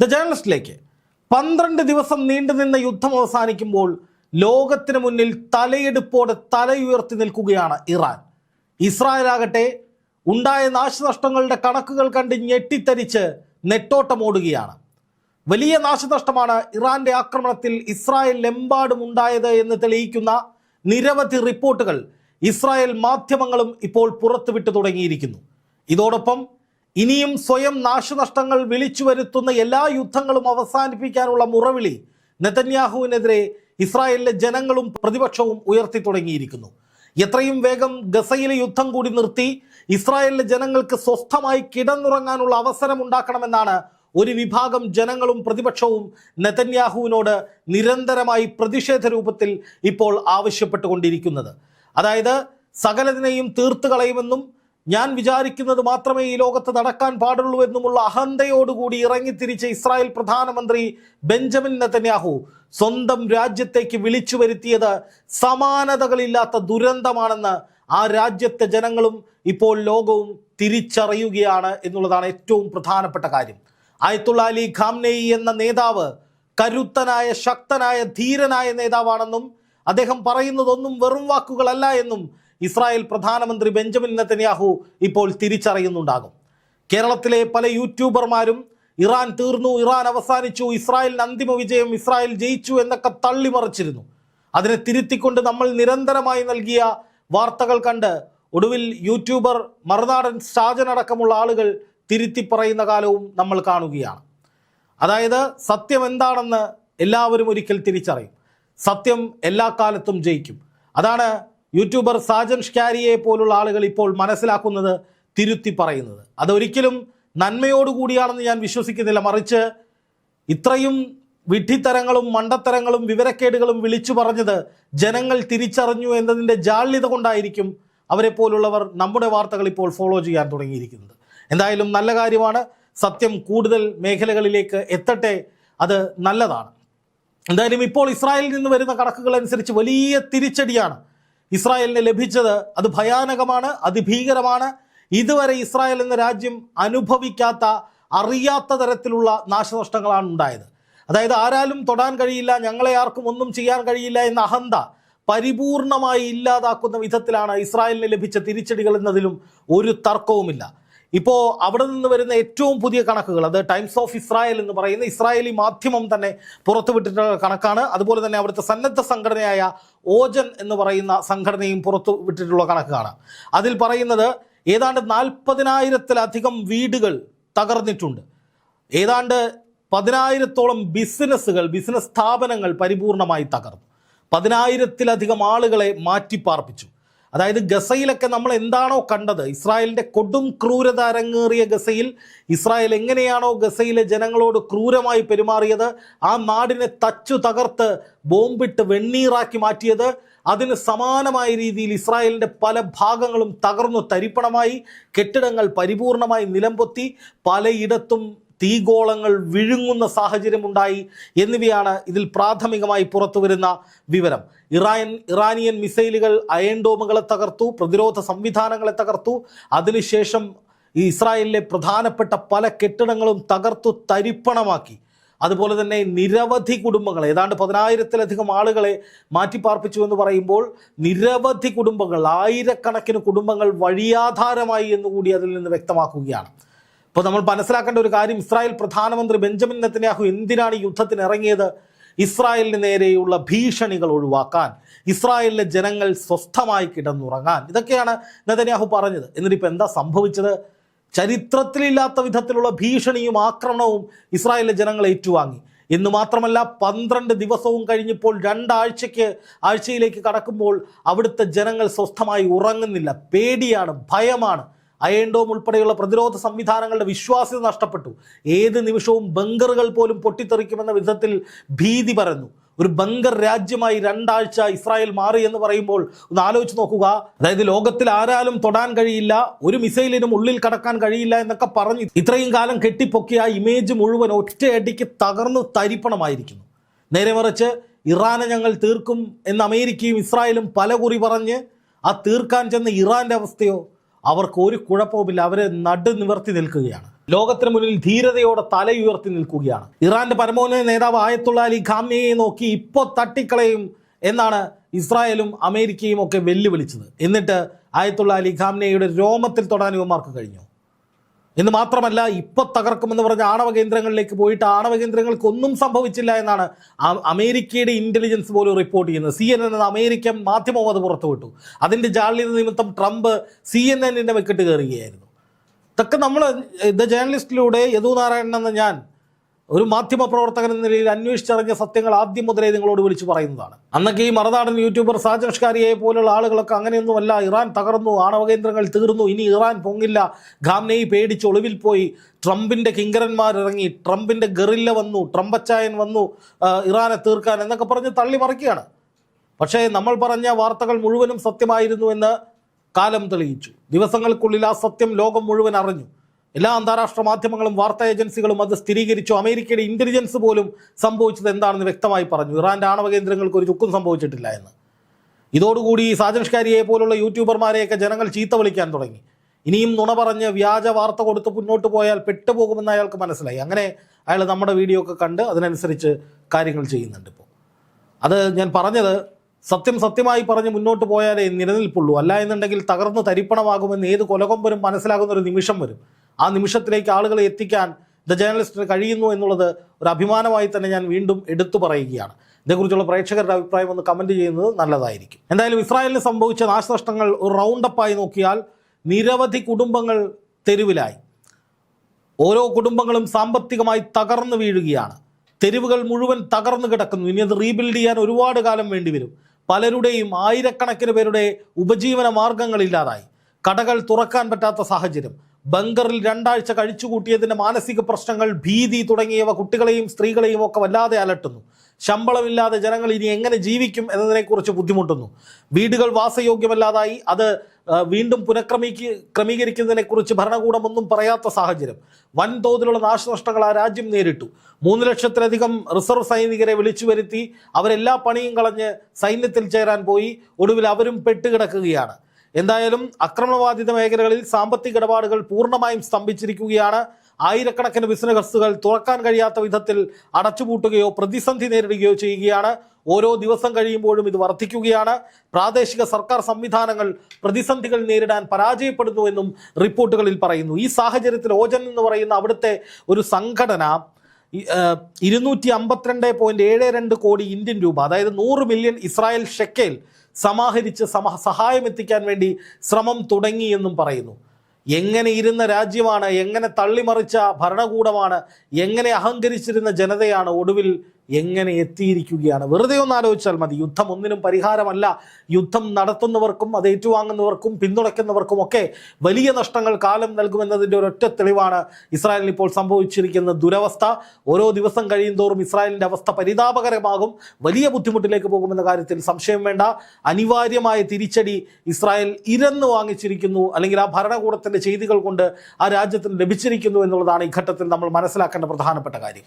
The ജേർണലിസ്റ്റിലേക്ക് പന്ത്രണ്ട് ദിവസം നീണ്ടുനിന്ന യുദ്ധം അവസാനിക്കുമ്പോൾ ലോകത്തിന് മുന്നിൽ തലയെടുപ്പോടെ തലയുയർത്തി നിൽക്കുകയാണ് ഇറാൻ. ഇസ്രായേലാകട്ടെ ഉണ്ടായ നാശനഷ്ടങ്ങളുടെ കണക്കുകൾ കണ്ട് ഞെട്ടിത്തരിച്ച് നെട്ടോട്ടമോടുകയാണ് വലിയ നാശനഷ്ടമാണ് ഇറാന്റെ ആക്രമണത്തിൽ ഇസ്രായേലിലെമ്പാടും ഉണ്ടായത് എന്ന് തെളിയിക്കുന്ന നിരവധി റിപ്പോർട്ടുകൾ ഇസ്രായേൽ മാധ്യമങ്ങളും ഇപ്പോൾ പുറത്തുവിട്ടു തുടങ്ങിയിരിക്കുന്നു. ഇതോടൊപ്പം ഇനിയും സ്വയം നാശനഷ്ടങ്ങൾ വിളിച്ചു വരുത്തുന്ന എല്ലാ യുദ്ധങ്ങളും അവസാനിപ്പിക്കാനുള്ള മുറവിളി നെതന്യാഹുവിനെതിരെ ഇസ്രായേലിലെ ജനങ്ങളും പ്രതിപക്ഷവും ഉയർത്തി തുടങ്ങിയിരിക്കുന്നു. എത്രയും വേഗം ഗസയിലെ യുദ്ധം കൂടി നിർത്തി ഇസ്രായേലിലെ ജനങ്ങൾക്ക് സ്വസ്ഥമായി കിടന്നുറങ്ങാനുള്ള അവസരം ഉണ്ടാക്കണമെന്നാണ് ഒരു വിഭാഗം ജനങ്ങളും പ്രതിപക്ഷവും നെതന്യാഹുവിനോട് നിരന്തരമായി പ്രതിഷേധ രൂപത്തിൽ ഇപ്പോൾ ആവശ്യപ്പെട്ടുകൊണ്ടിരിക്കുന്നത്. അതായത് സകലതിനെയും തീർത്തു കളയുമെന്നും ഞാൻ വിചാരിക്കുന്നത് മാത്രമേ ഈ ലോകത്ത് നടക്കാൻ പാടുള്ളൂ എന്നുമുള്ള അഹന്തയോടുകൂടി ഇറങ്ങിത്തിരിച്ച ഇസ്രായേൽ പ്രധാനമന്ത്രി ബെഞ്ചമിൻ നെതന്യാഹു സ്വന്തം രാജ്യത്തേക്ക് വിളിച്ചു വരുത്തിയത് സമാനതകളില്ലാത്ത ദുരന്തമാണെന്ന് ആ രാജ്യത്തെ ജനങ്ങളും ഇപ്പോൾ ലോകവും തിരിച്ചറിയുകയാണ് എന്നുള്ളതാണ് ഏറ്റവും പ്രധാനപ്പെട്ട കാര്യം. ആയത്തുള്ള അലി ഖാംനെയി എന്ന നേതാവ് കരുത്തനായ ശക്തനായ ധീരനായ നേതാവാണെന്നും അദ്ദേഹം പറയുന്നതൊന്നും വെറും വാക്കുകളല്ല എന്നും ഇസ്രായേൽ പ്രധാനമന്ത്രി ബെഞ്ചമിൻ നെത്തന്യാഹു ഇപ്പോൾ തിരിച്ചറിയുന്നുണ്ടാകും. കേരളത്തിലെ പല യൂട്യൂബർമാരും ഇറാൻ തീർന്നു ഇറാൻ അവസാനിച്ചു ഇസ്രായേലിന് അന്തിമ വിജയം ഇസ്രായേൽ ജയിച്ചു എന്നൊക്കെ തള്ളിമറിച്ചിരുന്നു. അതിനെ തിരുത്തിക്കൊണ്ട് നമ്മൾ നിരന്തരമായി നൽകിയ വാർത്തകൾ കണ്ട് ഒടുവിൽ യൂട്യൂബർ മറുനാടൻ ഷാജൻ അടക്കമുള്ള ആളുകൾ തിരുത്തി പറയുന്ന കാലവും നമ്മൾ കാണുകയാണ്. അതായത് സത്യം എന്താണെന്ന് എല്ലാവരും ഒരിക്കൽ തിരിച്ചറിയും. സത്യം എല്ലാ കാലത്തും ജയിക്കും. അതാണ് യൂട്യൂബർ സാജൻ ഷ്കാരിയെ പോലുള്ള ആളുകൾ ഇപ്പോൾ മനസ്സിലാക്കുന്നത് തിരുത്തി പറയുന്നത്. അതൊരിക്കലും നന്മയോടുകൂടിയാണെന്ന് ഞാൻ വിശ്വസിക്കുന്നില്ല. മറിച്ച് ഇത്രയും വിഡ്ഢിത്തരങ്ങളും മണ്ടത്തരങ്ങളും വിവരക്കേടുകളും വിളിച്ചു പറഞ്ഞത് ജനങ്ങൾ തിരിച്ചറിഞ്ഞു എന്നതിന്റെ ജാള്യത കൊണ്ടായിരിക്കും അവരെ പോലുള്ളവർ നമ്മുടെ വാർത്തകൾ ഇപ്പോൾ ഫോളോ ചെയ്യാൻ തുടങ്ങിയിരിക്കുന്നത്. എന്തായാലും നല്ല കാര്യമാണ്. സത്യം കൂടുതൽ മേഖലകളിലേക്ക് എത്തട്ടെ. അത് നല്ലതാണ്. എന്തായാലും ഇപ്പോൾ ഇസ്രായേലിൽ നിന്ന് വരുന്ന കണക്കുകൾ അനുസരിച്ച് വലിയ തിരിച്ചടിയാണ് ഇസ്രായേലിന് ലഭിച്ചത് അത് ഭയാനകമാണ് അതിഭീകരമാണ് ഇതുവരെ ഇസ്രായേൽ എന്ന രാജ്യം അനുഭവിക്കാത്ത അറിയാത്ത തരത്തിലുള്ള നാശനഷ്ടങ്ങളാണ് ഉണ്ടായത്. അതായത് ആരാലും തൊടാൻ കഴിയില്ല ഞങ്ങളെ ആർക്കും ഒന്നും ചെയ്യാൻ കഴിയില്ല എന്ന അഹന്ത പരിപൂർണമായി ഇല്ലാതാക്കുന്ന വിധത്തിലാണ് ഇസ്രായേലിന് ലഭിച്ച തിരിച്ചടികൾ എന്നതിലും ഒരു തർക്കവുമില്ല. ഇപ്പോൾ അവിടെ നിന്ന് വരുന്ന ഏറ്റവും പുതിയ കണക്കുകൾ അത് ടൈംസ് ഓഫ് ഇസ്രായേൽ എന്ന് പറയുന്ന ഇസ്രായേലി മാധ്യമം തന്നെ പുറത്തുവിട്ടിട്ടുള്ള കണക്കാണ്. അതുപോലെ തന്നെ അവിടുത്തെ സന്നദ്ധ സംഘടനയായ ഓജൻ എന്ന് പറയുന്ന സംഘടനയും പുറത്തു വിട്ടിട്ടുള്ള കണക്കാണ്. അതിൽ പറയുന്നത് ഏതാണ്ട് നാൽപ്പതിനായിരത്തിലധികം വീടുകൾ തകർന്നിട്ടുണ്ട്. ഏതാണ്ട് പതിനായിരത്തോളം ബിസിനസ്സുകൾ ബിസിനസ് സ്ഥാപനങ്ങൾ പരിപൂർണമായി തകർന്നു. പതിനായിരത്തിലധികം ആളുകളെ മാറ്റിപ്പാർപ്പിച്ചു. അതായത് ഗസയിലൊക്കെ നമ്മൾ എന്താണോ കണ്ടത് ഇസ്രായേലിന്റെ കൊടും ക്രൂരത അരങ്ങേറിയ ഗസയിൽ ഇസ്രായേൽ എങ്ങനെയാണോ ഗസയിലെ ജനങ്ങളോട് ക്രൂരമായി പെരുമാറിയത് ആ നാടിനെ തച്ചു തകർത്ത് ബോംബിട്ട് വെണ്ണീറാക്കി മാറ്റിയത് അതിന് സമാനമായ രീതിയിൽ ഇസ്രായേലിന്റെ പല ഭാഗങ്ങളും തകർന്നു തരിപ്പണമായി കെട്ടിടങ്ങൾ പരിപൂർണമായി നിലംപൊത്തി പലയിടത്തും തീഗോളങ്ങൾ വിഴുങ്ങുന്ന സാഹചര്യമുണ്ടായി എന്നിവയാണ് ഇതിൽ പ്രാഥമികമായി പുറത്തുവരുന്ന വിവരം. ഇറാൻ ഇറാനിയൻ മിസൈലുകൾ അയൻഡോമുകളെ തകർത്തു പ്രതിരോധ സംവിധാനങ്ങളെ തകർത്തു. അതിനുശേഷം ഇസ്രായേലിലെ പ്രധാനപ്പെട്ട പല കെട്ടിടങ്ങളും തകർത്തു തരിപ്പണമാക്കി. അതുപോലെ തന്നെ നിരവധി കുടുംബങ്ങൾ ഏതാണ്ട് പതിനായിരത്തിലധികം ആളുകളെ മാറ്റിപ്പാർപ്പിച്ചു എന്ന് പറയുമ്പോൾ നിരവധി കുടുംബങ്ങൾ ആയിരക്കണക്കിന് കുടുംബങ്ങൾ വഴിയാധാരമായി എന്നുകൂടി അതിൽ നിന്ന് വ്യക്തമാക്കുകയാണ്. ഇപ്പോൾ നമ്മൾ മനസ്സിലാക്കേണ്ട ഒരു കാര്യം ഇസ്രായേൽ പ്രധാനമന്ത്രി ബെഞ്ചമിൻ നെത്തന്യാഹു എന്തിനാണ് യുദ്ധത്തിന് ഇറങ്ങിയത്? ഇസ്രായേലിന് നേരെയുള്ള ഭീഷണികൾ ഒഴിവാക്കാൻ ഇസ്രായേലിലെ ജനങ്ങൾ സ്വസ്ഥമായി കിടന്നുറങ്ങാൻ. ഇതൊക്കെയാണ് നെതന്യാഹു പറഞ്ഞത്. എന്നിട്ട് ഇപ്പോൾ എന്താ സംഭവിച്ചത്? ചരിത്രത്തിലില്ലാത്ത വിധത്തിലുള്ള ഭീഷണിയും ആക്രമണവും ഇസ്രായേലിലെ ജനങ്ങൾ ഏറ്റുവാങ്ങി. എന്ന് മാത്രമല്ല പന്ത്രണ്ട് ദിവസവും കഴിഞ്ഞപ്പോൾ രണ്ടാഴ്ചയ്ക്ക് ആഴ്ചയിലേക്ക് കടക്കുമ്പോൾ അവിടുത്തെ ജനങ്ങൾ സ്വസ്ഥമായി ഉറങ്ങുന്നില്ല. പേടിയാണ് ഭയമാണ്. അയൺഡോം ഉൾപ്പെടെയുള്ള പ്രതിരോധ സംവിധാനങ്ങളുടെ വിശ്വാസ്യത നഷ്ടപ്പെട്ടു. ഏത് നിമിഷവും ബങ്കറുകൾ പോലും പൊട്ടിത്തെറിക്കുമെന്ന വിധത്തിൽ ഭീതി പരന്നു. ഒരു ബങ്കർ രാജ്യമായി രണ്ടാഴ്ച ഇസ്രായേൽ മാറി എന്ന് പറയുമ്പോൾ ഒന്ന് ആലോചിച്ച് നോക്കുക. അതായത് ലോകത്തിൽ ആരാലും തൊടാൻ കഴിയില്ല ഒരു മിസൈലിനും ഉള്ളിൽ കടക്കാൻ കഴിയില്ല എന്നൊക്കെ പറഞ്ഞ് ഇത്രയും കാലം കെട്ടിപ്പൊക്കിയ ഇമേജ് മുഴുവൻ ഒറ്റയടിക്ക് തകർന്നു തരിപ്പണമായിരിക്കുന്നു. നേരെ മറിച്ച് ഇറാനെ ഞങ്ങൾ തീർക്കും എന്ന് അമേരിക്കയും ഇസ്രായേലും പല കുറി പറഞ്ഞ് ആ തീർക്കാൻ ചെന്ന ഇറാന്റെ അവസ്ഥയോ അവർക്ക് ഒരു കുഴപ്പവുമില്ല. അവരെ നടു നിവർത്തി നിൽക്കുകയാണ്. ലോകത്തിന് മുന്നിൽ ധീരതയോടെ തലയുയർത്തി നിൽക്കുകയാണ്. ഇറാന്റെ പരമോന്നത നേതാവ് ആയത്തുള്ള അലി ഖാമിയെ നോക്കി ഇപ്പോൾ തട്ടിക്കളയും എന്നാണ് ഇസ്രായേലും അമേരിക്കയും ഒക്കെ വെല്ലുവിളിച്ചത്. എന്നിട്ട് ആയത്തുള്ള അലി ഖാംനയുടെ രോമത്തിൽ തൊടാൻ കഴിഞ്ഞു. എന്ന് മാത്രമല്ല ഇപ്പൊ തകർക്കുമെന്ന് പറഞ്ഞ ആണവ കേന്ദ്രങ്ങളിലേക്ക് പോയിട്ട് ആണവ കേന്ദ്രങ്ങൾക്ക് ഒന്നും സംഭവിച്ചില്ല എന്നാണ് അമേരിക്കയുടെ ഇന്റലിജൻസ് പോലും റിപ്പോർട്ട് ചെയ്യുന്നത്. സി എൻ എൻ എന്ന അമേരിക്കൻ മാധ്യമവും അത് പുറത്തുവിട്ടു. അതിന്റെ ജാള്യത നിമിത്തം ട്രംപ് സി എൻ എന്നിന്റെ വെക്കിട്ട് കയറുകയായിരുന്നു. ഇതൊക്കെ നമ്മൾ ദ ജേർണലിസ്റ്റിലൂടെ യദു നാരായണൻ എന്ന ഞാൻ ഒരു മാധ്യമ പ്രവർത്തകൻ എന്ന നിലയിൽ അന്വേഷിച്ചറിഞ്ഞ സത്യങ്ങൾ ആദ്യം മുതലേ നിങ്ങളോട് വിളിച്ചു പറയുന്നതാണ്. അന്നൊക്കെ ഈ മറുനാടൻ യൂട്യൂബർ സാജൻഷ്കാരിയെ പോലുള്ള ആളുകളൊക്കെ അങ്ങനെയൊന്നുമല്ല ഇറാൻ തകർന്നു ആണവ കേന്ദ്രങ്ങൾ തീർന്നു ഇനി ഇറാൻ പൊങ്ങില്ല. ഖാംനെയി പേടിച്ച് ഒളിവിൽ പോയി. ട്രംപിന്റെ കിങ്കരന്മാരിറങ്ങി ട്രംപിന്റെ ഗറില്ല വന്നു ട്രംപച്ചായൻ വന്നു ഇറാനെ തീർക്കാൻ എന്നൊക്കെ പറഞ്ഞ് തള്ളി മറിക്കുകയാണ് പക്ഷേ നമ്മൾ പറഞ്ഞ വാർത്തകൾ മുഴുവനും സത്യമായിരുന്നു എന്ന് കാലം തെളിയിച്ചു. ദിവസങ്ങൾക്കുള്ളിൽ ആ സത്യം ലോകം മുഴുവൻ അറിഞ്ഞു. എല്ലാ അന്താരാഷ്ട്ര മാധ്യമങ്ങളും വാർത്താ ഏജൻസികളും അത് സ്ഥിരീകരിച്ചു. അമേരിക്കയുടെ ഇന്റലിജൻസ് പോലും സംഭവിച്ചത് എന്താണെന്ന് വ്യക്തമായി പറഞ്ഞു. ഇറാന്റെ ആണവ കേന്ദ്രങ്ങൾക്ക് ഒരു ചുക്കും സംഭവിച്ചിട്ടില്ല എന്ന്. ഇതോടുകൂടി സാജൻഷ്കാരിയെ പോലുള്ള യൂട്യൂബർമാരെയൊക്കെ ജനങ്ങൾ ചീത്ത വിളിക്കാൻ തുടങ്ങി. ഇനിയും നുണ പറഞ്ഞ് വ്യാജ വാർത്ത കൊടുത്ത് മുന്നോട്ട് പോയാൽ പെട്ടുപോകുമെന്ന് അയാൾക്ക് മനസ്സിലായി. അങ്ങനെ അയാൾ നമ്മുടെ വീഡിയോ ഒക്കെ കണ്ട് അതിനനുസരിച്ച് കാര്യങ്ങൾ ചെയ്യുന്നുണ്ട് ഇപ്പോൾ അത് ഞാൻ പറഞ്ഞത് സത്യം സത്യമായി പറഞ്ഞ് മുന്നോട്ട് പോയാലേ നിലനിൽപ്പുള്ളൂ. അല്ല എന്നുണ്ടെങ്കിൽ തകർന്ന് തരിപ്പണമാകുമെന്ന് ഏത് കൊലകൊമ്പരും മനസ്സിലാകുന്ന ഒരു നിമിഷം വരും. ആ നിമിഷത്തിലേക്ക് ആളുകളെ എത്തിക്കാൻ ദ ജേർണലിസ്റ്റിന് കഴിയുന്നു എന്നുള്ളത് ഒരു അഭിമാനമായി തന്നെ ഞാൻ വീണ്ടും എടുത്തു പറയുകയാണ്. ഇതേക്കുറിച്ചുള്ള പ്രേക്ഷകരുടെ അഭിപ്രായം ഒന്ന് കമന്റ് ചെയ്യുന്നത് നല്ലതായിരിക്കും. എന്തായാലും ഇസ്രായേലിന് സംഭവിച്ച നാശനഷ്ടങ്ങൾ ഒരു റൗണ്ടപ്പായി നോക്കിയാൽ നിരവധി കുടുംബങ്ങൾ തെരുവിലായി. ഓരോ കുടുംബങ്ങളും സാമ്പത്തികമായി തകർന്നു വീഴുകയാണ്. തെരുവുകൾ മുഴുവൻ തകർന്നു കിടക്കുന്നു. ഇനി അത് റീബിൽഡ് ചെയ്യാൻ ഒരുപാട് കാലം വേണ്ടി വരും. പലരുടെയും ആയിരക്കണക്കിന് പേരുടെ ഉപജീവന മാർഗങ്ങളില്ലാതായി കടകൾ തുറക്കാൻ പറ്റാത്ത സാഹചര്യം. ബങ്കറിൽ രണ്ടാഴ്ച കഴിച്ചുകൂട്ടിയതിന്റെ മാനസിക പ്രശ്നങ്ങൾ ഭീതി തുടങ്ങിയവ കുട്ടികളെയും സ്ത്രീകളെയും ഒക്കെ വല്ലാതെ അലട്ടുന്നു. ശമ്പളമില്ലാതെ ജനങ്ങൾ ഇനി എങ്ങനെ ജീവിക്കും എന്നതിനെക്കുറിച്ച് ബുദ്ധിമുട്ടുന്നു. വീടുകൾ വാസയോഗ്യമല്ലാതായി അത് വീണ്ടും പുനഃക്രമീക്ക് ക്രമീകരിക്കുന്നതിനെക്കുറിച്ച് ഭരണകൂടം ഒന്നും പറയാത്ത സാഹചര്യം. വൻതോതിലുള്ള നാശനഷ്ടങ്ങൾ ആ രാജ്യം നേരിട്ടു. മൂന്ന് ലക്ഷത്തിലധികം റിസർവ് സൈനികരെ വിളിച്ചു വരുത്തി അവരെല്ലാ പണിയും കളഞ്ഞ് സൈന്യത്തിൽ ചേരാൻ പോയി. ഒടുവിൽ അവരും പെട്ടുകിടക്കുകയാണ്. എന്തായാലും ആക്രമണബാധിത മേഖലകളിൽ സാമ്പത്തിക ഇടപാടുകൾ പൂർണമായും സ്തംഭിച്ചിരിക്കുകയാണ്. ആയിരക്കണക്കിന് ബിസിനസ്സുകൾ തുറക്കാൻ കഴിയാത്ത വിധത്തിൽ അടച്ചുപൂട്ടുകയോ പ്രതിസന്ധി നേരിടുകയോ ചെയ്യുകയാണ്. ഓരോ ദിവസം കഴിയുമ്പോഴും ഇത് വർദ്ധിക്കുകയാണ്. പ്രാദേശിക സർക്കാർ സംവിധാനങ്ങൾ പ്രതിസന്ധികൾ നേരിടാൻ പരാജയപ്പെടുന്നുവെന്നും റിപ്പോർട്ടുകളിൽ പറയുന്നു. ഈ സാഹചര്യത്തിൽ ഓജൻ എന്ന് പറയുന്ന അവിടുത്തെ ഒരു സംഘടന ഇരുന്നൂറ്റി അമ്പത്തിരണ്ട് പോയിന്റ് ഏഴ് രണ്ട് കോടി ഇന്ത്യൻ രൂപ അതായത് നൂറ് മില്യൺ ഇസ്രായേൽ ഷെക്കേൽ സമാഹരിച്ച് സമ സഹായം എത്തിക്കാൻ വേണ്ടി ശ്രമം തുടങ്ങിയെന്നും പറയുന്നു. എങ്ങനെ ഇരുന്ന രാജ്യമാണ് എങ്ങനെ തള്ളിമറിച്ച ഭരണകൂടമാണ് എങ്ങനെ അഹങ്കരിച്ചിരുന്ന ജനതയാണ് ഒടുവിൽ എങ്ങനെ എത്തിയിരിക്കുകയാണ്? വെറുതെ ഒന്ന് ആലോചിച്ചാൽ മതി. യുദ്ധം ഒന്നിനും പരിഹാരമല്ല. യുദ്ധം നടത്തുന്നവർക്കും അത് ഏറ്റുവാങ്ങുന്നവർക്കും പിന്തുണയ്ക്കുന്നവർക്കും ഒക്കെ വലിയ നഷ്ടങ്ങൾ കാലം നൽകുമെന്നതിന്റെ ഒരൊറ്റ തെളിവാണ് ഇസ്രായേലിന് ഇപ്പോൾ സംഭവിച്ചിരിക്കുന്ന ദുരവസ്ഥ. ഓരോ ദിവസം കഴിയും തോറും ഇസ്രായേലിന്റെ അവസ്ഥ പരിതാപകരമാകും. വലിയ ബുദ്ധിമുട്ടിലേക്ക് പോകുമെന്ന കാര്യത്തിൽ സംശയം വേണ്ട. അനിവാര്യമായ തിരിച്ചടി ഇസ്രായേൽ ഇരന്ന് വാങ്ങിച്ചിരിക്കുന്നു. അല്ലെങ്കിൽ ആ ഭരണകൂടത്തിന്റെ ചെയ്തികൾ കൊണ്ട് ആ രാജ്യത്തിന് ലഭിച്ചിരിക്കുന്നു എന്നുള്ളതാണ് ഈ ഘട്ടത്തിൽ നമ്മൾ മനസ്സിലാക്കേണ്ട പ്രധാനപ്പെട്ട കാര്യം.